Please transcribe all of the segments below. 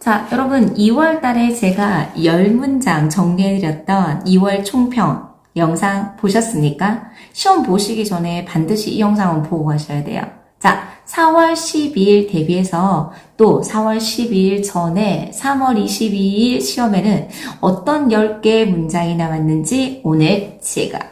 자, 여러분 2월 달에 제가 10문장 정리해드렸던 2월 총평 영상 보셨습니까? 시험 보시기 전에 반드시 이 영상은 보고 가셔야 돼요. 자, 4월 12일 대비해서 또 4월 12일 전에 3월 22일 시험에는 어떤 10개의 문장이 남았는지 오늘 제가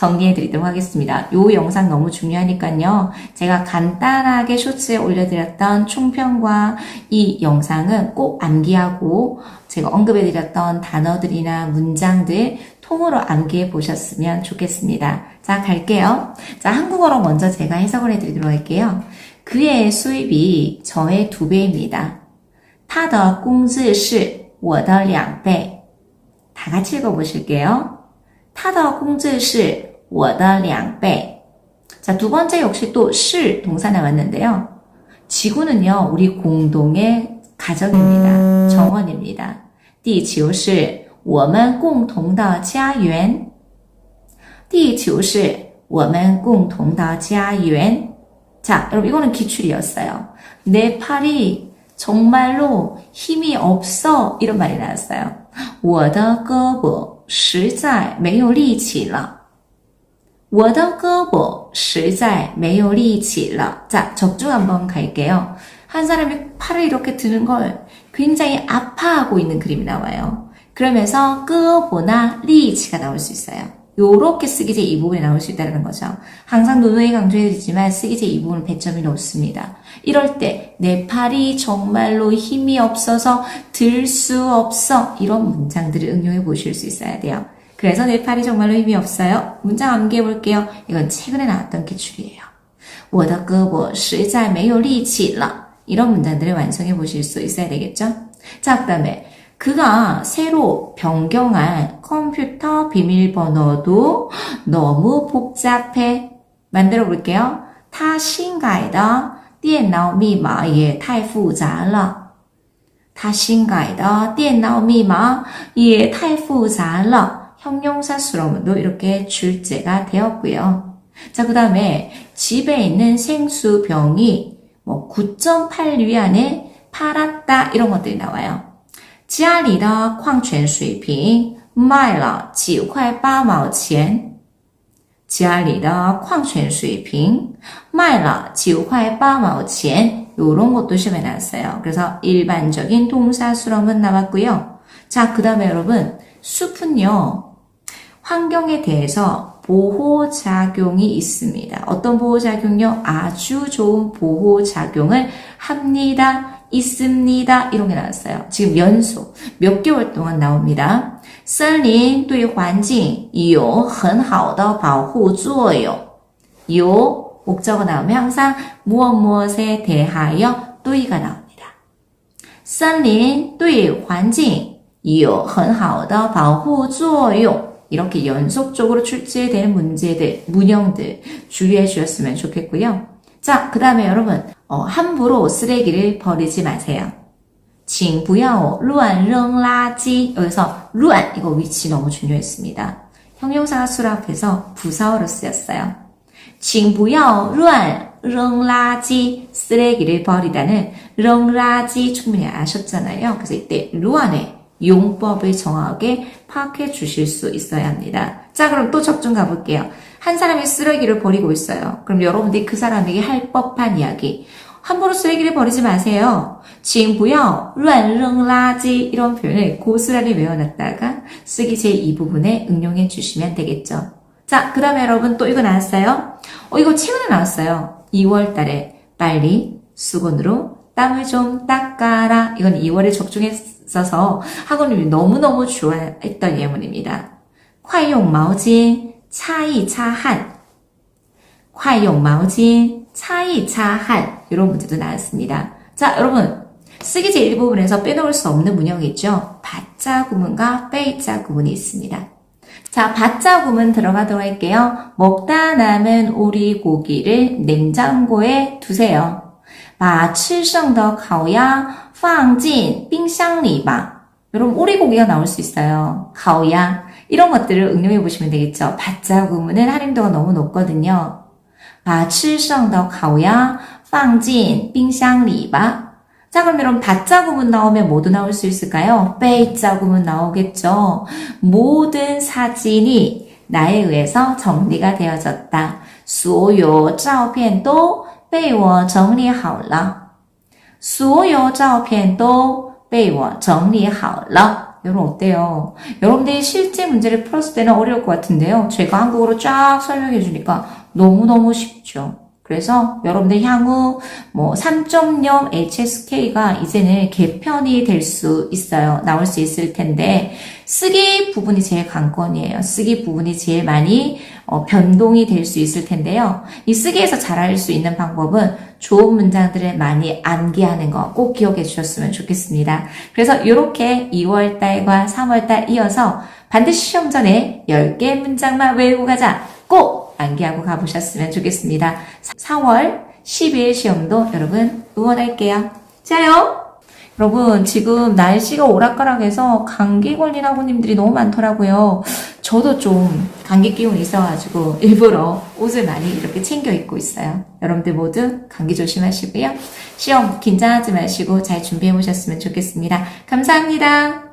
정리해 드리도록 하겠습니다. 요 영상 너무 중요하니까요. 제가 간단하게 쇼츠에 올려드렸던 총평과 이 영상은 꼭 암기하고 제가 언급해 드렸던 단어들이나 문장들 통으로 암기해 보셨으면 좋겠습니다. 자, 갈게요. 자, 한국어로 먼저 제가 해석을 해 드리도록 할게요. 그의 수입이 저의 두 배입니다. 他的工资是我的两倍. 다 같이 읽어보실게요. 他的工资是 我的两倍. 자, 두 번째 역시 또 실 동사 나왔는데요. 지구는요, 우리 공동의 가정입니다. 정원입니다. 地球是我们共同的家园.地球是我们共同的家园. 자, 여러분 이거는 기출이었어요. 내 팔이 정말로 힘이 없어 이런 말이 나왔어요. 我的胳膊实在没有力气了. 워더거보 실자에 메요리치러. 자, 적중 한번 갈게요. 한 사람이 팔을 이렇게 드는 걸 굉장히 아파하고 있는 그림이 나와요. 그러면서 끄보나 리치가 나올 수 있어요. 요렇게 쓰기 제 이 부분이 나올 수 있다는 거죠. 항상 노노이 강조해드리지만 쓰기 제 이 부분은 배점이 높습니다. 이럴 때 내 팔이 정말로 힘이 없어서 들 수 없어 이런 문장들을 응용해 보실 수 있어야 돼요. 그래서 내 팔이 정말로 힘이 없어요. 문장 암기해 볼게요. 이건 최근에 나왔던 기출이에요. 我的胳膊实在没有力气了. 이런 문장들을 완성해 보실 수 있어야 되겠죠? 자, 그 다음에 그가 새로 변경한 컴퓨터 비밀번호도 너무 복잡해. 만들어 볼게요. 他新改的电脑密码也太复杂了.他新改的电脑密码也太复杂了. 형용사 수로문도 이렇게 출제가 되었고요. 자, 그 다음에 집에 있는 생수병이 뭐 9.8위안에 팔았다 이런 것들이 나와요. 家里的矿泉水瓶卖了九块八毛钱。家里的矿泉水瓶卖了九块八毛钱. 요런 것도 시험에 나왔어요. 그래서 일반적인 동사 수렴은 나왔고요. 자, 그 다음에 여러분, 숲은요, 환경에 대해서 보호작용이 있습니다. 어떤 보호작용요? 아주 좋은 보호작용을 합니다. 있습니다. 이런 게 나왔어요. 지금 연속 몇 개월 동안 나옵니다. 森林对环境有很好的保护作用. 요 목적어 나오면 항상 무엇 무엇에 대하여 对가 나옵니다. 森林对环境有很好的保护作用. 이렇게 연속적으로 출제되는 문제들, 문형들 주의해 주셨으면 좋겠고요. 자, 그 다음에 여러분, 어, 함부로 쓰레기를 버리지 마세요. 请不要乱扔垃圾. 여기서 乱 이거 위치 너무 중요했습니다. 형용사가 수락해서 부사어로 쓰였어요. 请不要乱扔垃圾. 쓰레기를 버리다는 扔垃圾 충분히 아셨잖아요. 그래서 이때 乱의 용법을 정확하게 파악해 주실 수 있어야 합니다. 자, 그럼 또 적중 가볼게요. 한 사람이 쓰레기를 버리고 있어요. 그럼 여러분들이 그 사람에게 할 법한 이야기. 함부로 쓰레기를 버리지 마세요. 请不要乱扔垃圾 이런 표현을 고스란히 외워놨다가 쓰기 제2 부분에 응용해 주시면 되겠죠. 자, 그 다음에 여러분 또 이거 나왔어요. 어, 이거 최근에 나왔어요. 2월 달에 빨리 수건으로 땀을 좀 닦아라. 이건 2월에 적중했 어서 학원님이 너무너무 좋아했던 예문입니다. 快用毛巾擦一擦汗.快用毛巾擦一擦汗. 이런 문제도 나왔습니다. 자, 여러분. 쓰기 제1부분에서 빼놓을 수 없는 문형이 있죠. 바자 구문과 빼자 구문이 있습니다. 자, 바자 구문 들어가도록 할게요. 먹다 남은 오리고기를 냉장고에 두세요. 把吃剩的烤鸭 放进冰箱里吧. 여러분, 오리고기가 나올 수 있어요. 가오야. 이런 것들을 응용해 보시면 되겠죠. 바자 구문은 할인도가 너무 높거든요. 把吃剩的烤鸭放进冰箱里吧. 자, 그럼 여러분, 밭자구문 나오면 뭐도 나올 수 있을까요? 베이자구문 나오겠죠. 모든 사진이 나에 의해서 정리가 되어졌다. 所有照片都被我整理好了. 所有照片都被我整理好了. 여러분 어때요? 여러분들이 실제 문제를 풀었을 때는 어려울 것 같은데요. 제가 한국어로 쫙 설명해 주니까 너무너무 쉽죠. 그래서 여러분들 향후 뭐 3.0 HSK가 이제는 개편이 될 수 있어요. 나올 수 있을 텐데 쓰기 부분이 제일 관건이에요. 쓰기 부분이 제일 많이 어, 변동이 될 수 있을 텐데요. 이 쓰기에서 잘할 수 있는 방법은 좋은 문장들을 많이 암기하는 거 꼭 기억해 주셨으면 좋겠습니다. 그래서 이렇게 2월달과 3월달 이어서 반드시 시험 전에 10개 문장만 외우고 가자. 꼭 암기하고 가보셨으면 좋겠습니다. 4월 12일 시험도 여러분 응원할게요. 자요! 여러분, 지금 날씨가 오락가락해서 감기 걸린 학우님들이 너무 많더라고요. 저도 좀 감기 기운이 있어가지고 일부러 옷을 많이 이렇게 챙겨 입고 있어요. 여러분들 모두 감기 조심하시고요. 시험 긴장하지 마시고 잘 준비해 보셨으면 좋겠습니다. 감사합니다.